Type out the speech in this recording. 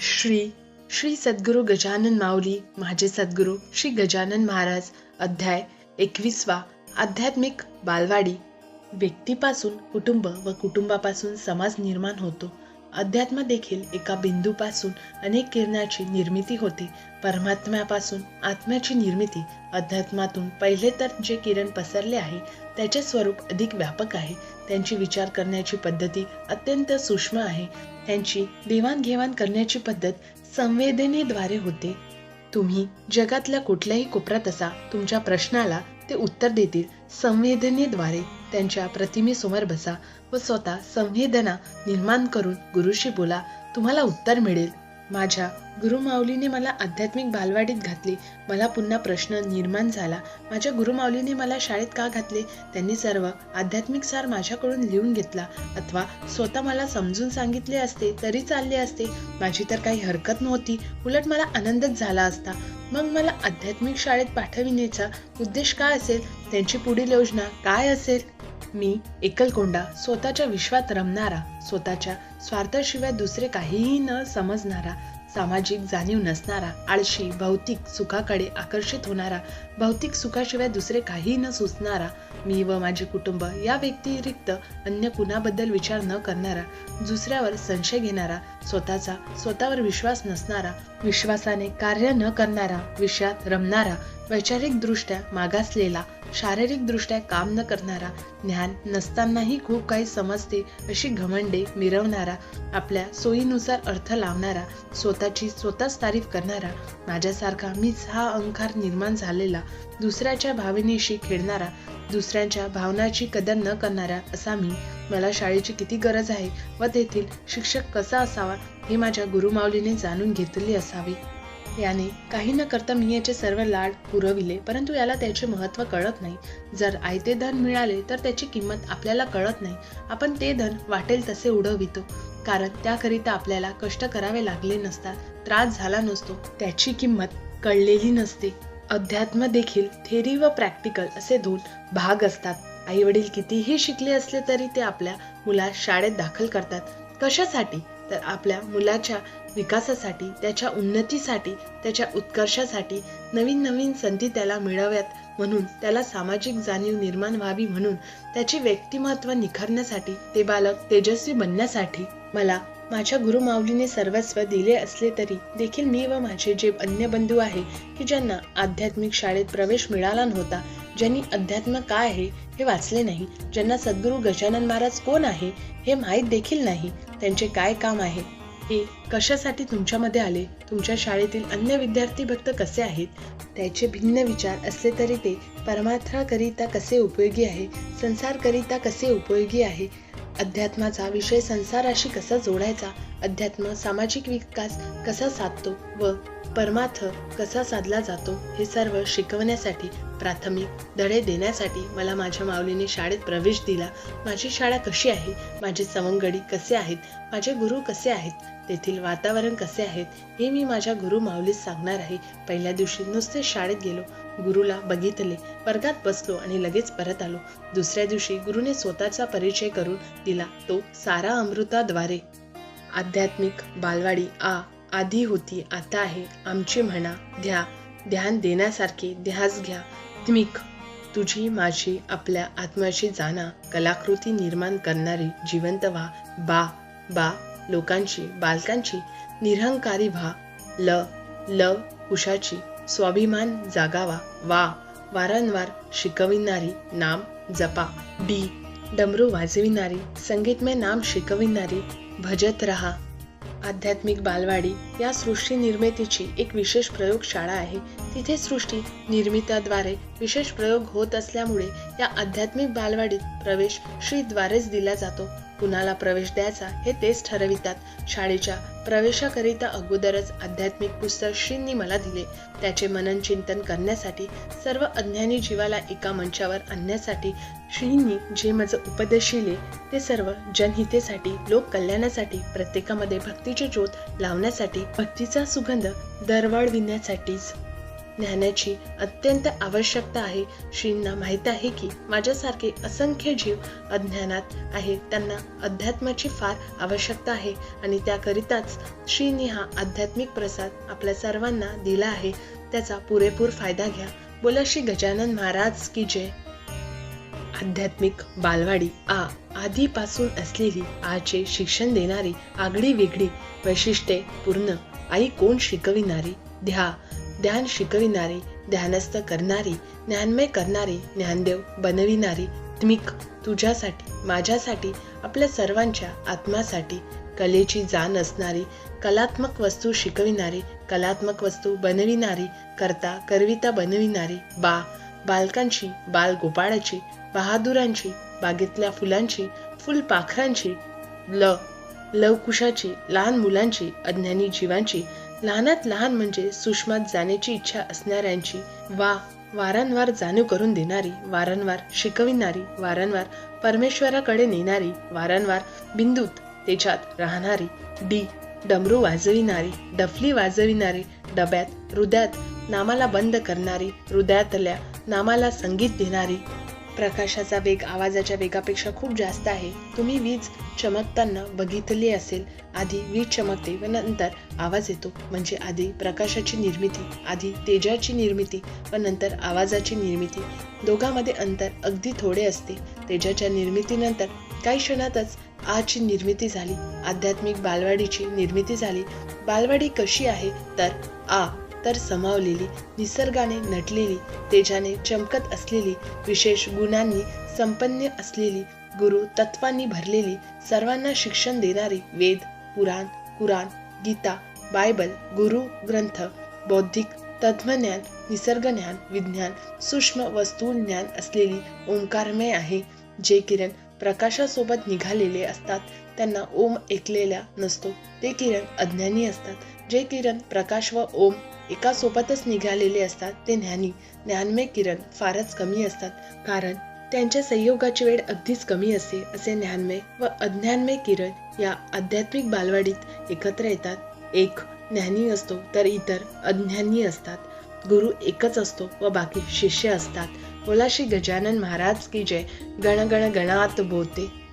श्री श्री सद्गुरू गजानन माऊली माझे सद्गुरू श्री गजानन महाराज अध्याय एकवीसवा आध्यात्मिक बालवाडी. व्यक्तीपासून कुटुंब व कुटुंबापासून समाज निर्माण होतो. अध्यात्म देखील एका बिंदूपासून अनेक किरणाची निर्मिती होते. परमात्म्यापासून आत्म्याची निर्मिती अध्यात्मातून पहिले तर जे किरण पसरले आहे त्याचे स्वरूप अधिक व्यापक आहे. त्यांची विचार करण्याची पद्धती अत्यंत सूक्ष्म आहे. त्यांची देवाणघेवाण करण्याची पद्धत संवेदनेद्वारे होते. तुम्ही जगातल्या कुठल्याही कोपऱ्यात असा तुमच्या प्रश्नाला ते उत्तर देतील. संवेदनेद्वारे त्यांच्या प्रतिमेसमोर बसा व स्वतः संवेदना निर्माण करून गुरुशी बोला. तुम्हाला उत्तर मिळेल. माझ्या गुरुमाऊलीने मला आध्यात्मिक बालवाडीत घातले. मला पुन्हा प्रश्न निर्माण झाला. माझ्या गुरुमाऊलीने मला शाळेत का घातले? त्यांनी सर्व आध्यात्मिक सार माझ्याकडून लिहून घेतला. अथवा स्वतः मला समजून सांगितले असते तरी चालले असते. माझी तर काही हरकत नव्हती. उलट मला आनंदच झाला असता. मग मला आध्यात्मिक शाळेत पाठविण्याचा उद्देश काय असेल? त्यांची पुढील योजना काय असेल? मी एकलकोंडा स्वतःच्या विश्वात रमणारा स्वतःच्या स्वार्थाशिवाय दुसरे काहीही न समजणारा सामाजिक जाणीव नसणारा आळशी भौतिक सुखाकडे आकर्षित होणारा भौतिक सुखाशिवाय दुसरे काही न सुचणारा मी व माझे कुटुंब या व्यतिरिक्त अन्य कुणाबद्दल विचार न करणारा दुसऱ्यावर संशय घेणारा स्वतःचा स्वतःवर विश्वास नसणारा विश्वासाने कार्य न करणारा विषयात रमणारा वैचारिकदृष्ट्या मागासलेला शारीरिकदृष्ट्या काम न करणारा ज्ञान नसतानाही खूप काही समजते अशी घमंडे मिरवणारा आपल्या सोयीनुसार अर्थ लावणारा स्वतःची स्वतःच तारीफ करणारा माझ्यासारखा मीच हा अंकार निर्माण झालेला दुसऱ्याच्या भावनेशी खेळणारा दुसऱ्यांच्या भावनाची कदर न करणारा असा मी मला शाळेची किती गरज आहे व तेथील शिक्षक कसा असावा हे माझ्या गुरुमाऊलीने जाणून घेतले असावे. याने काही न करता मी याचे सर्व लाड पुरविले परंतु याला त्याचे महत्त्व कळत नाही. जर आयते धन मिळाले तर त्याची किंमत आपल्याला कळत नाही. आपण ते धन वाटेल तसे उडवितो कारण त्याकरिता आपल्याला कष्ट करावे लागले नसतात त्रास झाला नसतो त्याची किंमत कळलेली नसते. अध्यात्म देखील थेरी व प्रॅक्टिकल असे दोन भाग असतात. आई वडील कितीही शिकले असले तरी ते आपल्या मुला शाळेत दाखल करतात. कशासाठी? तर आपल्या मुलाच्या विकासासाठी त्याच्या उन्नतीसाठी त्याच्या उत्कर्षासाठी नवीन नवीन संधी त्याला मिळाव्यात म्हणून त्याला सामाजिक जाणीव निर्माण व्हावी म्हणून त्याचे व्यक्तिमत्व निखारण्यासाठी ते बालक तेजस्वी बनण्यासाठी मला माझ्या गुरुमाऊलीने सर्वस्व दिले असले तरी देखील मी व माझे जे अन्य बंधू आहे की ज्यांना आध्यात्मिक शाळेत प्रवेश मिळाला नव्हता ज्यांनी अध्यात्म काय आहे हे वाचले नाही ज्यांना सद्गुरू गजानन महाराज कोण आहे हे माहीत देखील नाही त्यांचे काय काम आहे हे कशासाठी तुमच्यामध्ये आले तुमच्या शाळेतील अन्य विद्यार्थी भक्त कसे आहेत त्याचे भिन्न विचार असले तरी ते परमार्थाकरिता कसे उपयोगी आहे संसारकरिता कसे उपयोगी आहे अध्यात्माचा विषय संसाराशी कसा जोडायचा अध्यात्म सामाजिक विकास कसा साधतो व परमार्थ कसा साधला जातो हे सर्व शिकवण्यासाठी प्राथमिक धडे देण्यासाठी मला माझ्या माऊलीने शाळेत प्रवेश दिला. माझी शाळा कशी आहे? माझे सवंगडी कसे आहेत? माझे गुरु कसे आहेत? तेथील वातावरण कसे आहेत हे मी माझ्या गुरु माऊलीस सांगणार आहे. पहिल्या दिवशी नुसते शाळेत गेलो. गुरुला बघितले. वर्गात बसलो आणि लगेच परत आलो. दुसऱ्या दिवशी गुरुने स्वतःचा परिचय करून दिला. तो सारा अमृताद्वारे. आध्यात्मिक बालवाडी आ. आधी होती आता आहे. आमची म्हणा ध्या ध्यान देण्यासारखे ध्यास घ्या. त्मिक तुझी माझी आपल्या आत्म्याशी जाणा. कलाकृती निर्माण करणारी जिवंत व्हा. बा बा लोकांची बालकांची. निरहंकारी व्हा. ल ल कुशाची स्वाभिमान जागावा. वा वारंवार शिकविणारी नाम जपा. डी डमरू वाजविणारी. संगीतमय नाम शिकविणारी. भजत रहा. आध्यात्मिक बालवाडी या सृष्टी निर्मितीची एक विशेष प्रयोगशाळा आहे. तिथे सृष्टी निर्मिताद्वारे विशेष प्रयोग होत असल्यामुळे या आध्यात्मिक बालवाडीत प्रवेश श्रीद्वारेच दिला जातो. कुणाला प्रवेश द्यायचा हे तेच ठरवितात. शाळेच्या प्रवेशाकरिता अगोदरच आध्यात्मिक पुस्तक श्रींनी मला दिले. त्याचे मनन चिंतन करण्यासाठी सर्व अज्ञानी जीवाला एका मंचावर आणण्यासाठी श्रींनी जे माझं उपदेशिले ते सर्व जनहितेसाठी लोक कल्याणासाठी प्रत्येकामध्ये भक्तीची ज्योत लावण्यासाठी भक्तीचा सुगंध दरवाढविण्यासाठीच ज्ञानाची अत्यंत आवश्यकता आहे. श्रींना माहीत आहे की माझ्यासारखे असंख्य जीव अज्ञानात आहेत. त्यांना अध्यात्माची फार आवश्यकता आहे आणि त्याकरिताच श्रींनी हा आध्यात्मिक प्रसाद आपल्या सर्वांना दिला आहे. त्याचा पुरेपूर फायदा घ्या. बोला श्री गजानन महाराज की जय. आध्यात्मिक बालवाडी आ आधीपासून असलेली आचे शिक्षण देणारी आगळी वेगळी वैशिष्ट्ये पूर्ण. आई कोण शिकविणारी? ध्या ध्यान शिकविणारी ध्यानस्थ करणारी ज्ञानमय करणारी ज्ञानदेव बनविणारी त्मिक तुझ्यासाठी माझ्यासाठी आपल्या सर्वांच्या आत्म्यासाठी कलेची जाण असणारी कलात्मक वस्तू शिकविणारी कलात्मक वस्तू बनविणारी करता करविता बनविणारी बा बालकांची बाल गोपाळाची बहादुरांची बागेतल्या फुलांची फुलपाखरांची ल लवकुशाची लहान मुलांची अज्ञानी जीवांची लहानात लहान म्हणजे सुषमात जाण्याची इच्छा असणाऱ्यांची वा वारंवार जाणीव करून देणारी वारंवार शिकविणारी वारंवार परमेश्वराकडे नेणारी वारंवार बिंदूत त्याच्यात राहणारी डी डमरू वाजविणारी डफली वाजविणारी डब्यात हृदयात नामाला बंद करणारी हृदयातल्या नामाला संगीत देणारी प्रकाशाचा वेग आवाजाच्या वेगापेक्षा खूप जास्त आहे. तुम्ही वीज चमकताना बघितली असेल आधी वीज चमकते व नंतर आवाज येतो. म्हणजे आधी प्रकाशाची निर्मिती आधी तेजाची निर्मिती व नंतर आवाजाची निर्मिती. दोघांमध्ये अंतर अगदी थोडे असते. तेजाच्या निर्मितीनंतर काही क्षणातच आजची निर्मिती झाली. आध्यात्मिक बालवाडीची निर्मिती झाली. बालवाडी कशी आहे? तर आ तर समावलेली निसर्गाने नटलेली तेजाने चमकत असलेली विशेष गुणांनी संपन्न असलेली गुरु तत्वांनी भरलेली सर्वांना शिक्षण देणारी वेद पुराण कुराण गीता बायबल गुरु ग्रंथ बौद्धिक तत्वज्ञान निसर्गज्ञान विज्ञान सूक्ष्म वस्तू ज्ञान असलेली ओंकारमय आहे जे किरण प्रकाशासोबत निघालेले असतात त्यांना ओम ऐकलेला नसतो ते किरण अज्ञानी असतात जे किरण प्रकाश व ओम एका सोबतच निघालेले असतात ते ज्ञानी ज्ञानमय किरण फारच कमी असतात. कारण त्यांच्या संयोगाची वेळ अगदीच कमी असते असे ज्ञानमय व अज्ञानमय किरण या आध्यात्मिक बालवाडीत एकत्र येतात. एक ज्ञानी असतो तर इतर अज्ञानी असतात. गुरु एकच असतो व बाकी शिष्य असतात. बोला श्री गजानन महाराज की जय. गण गण गणात बोलते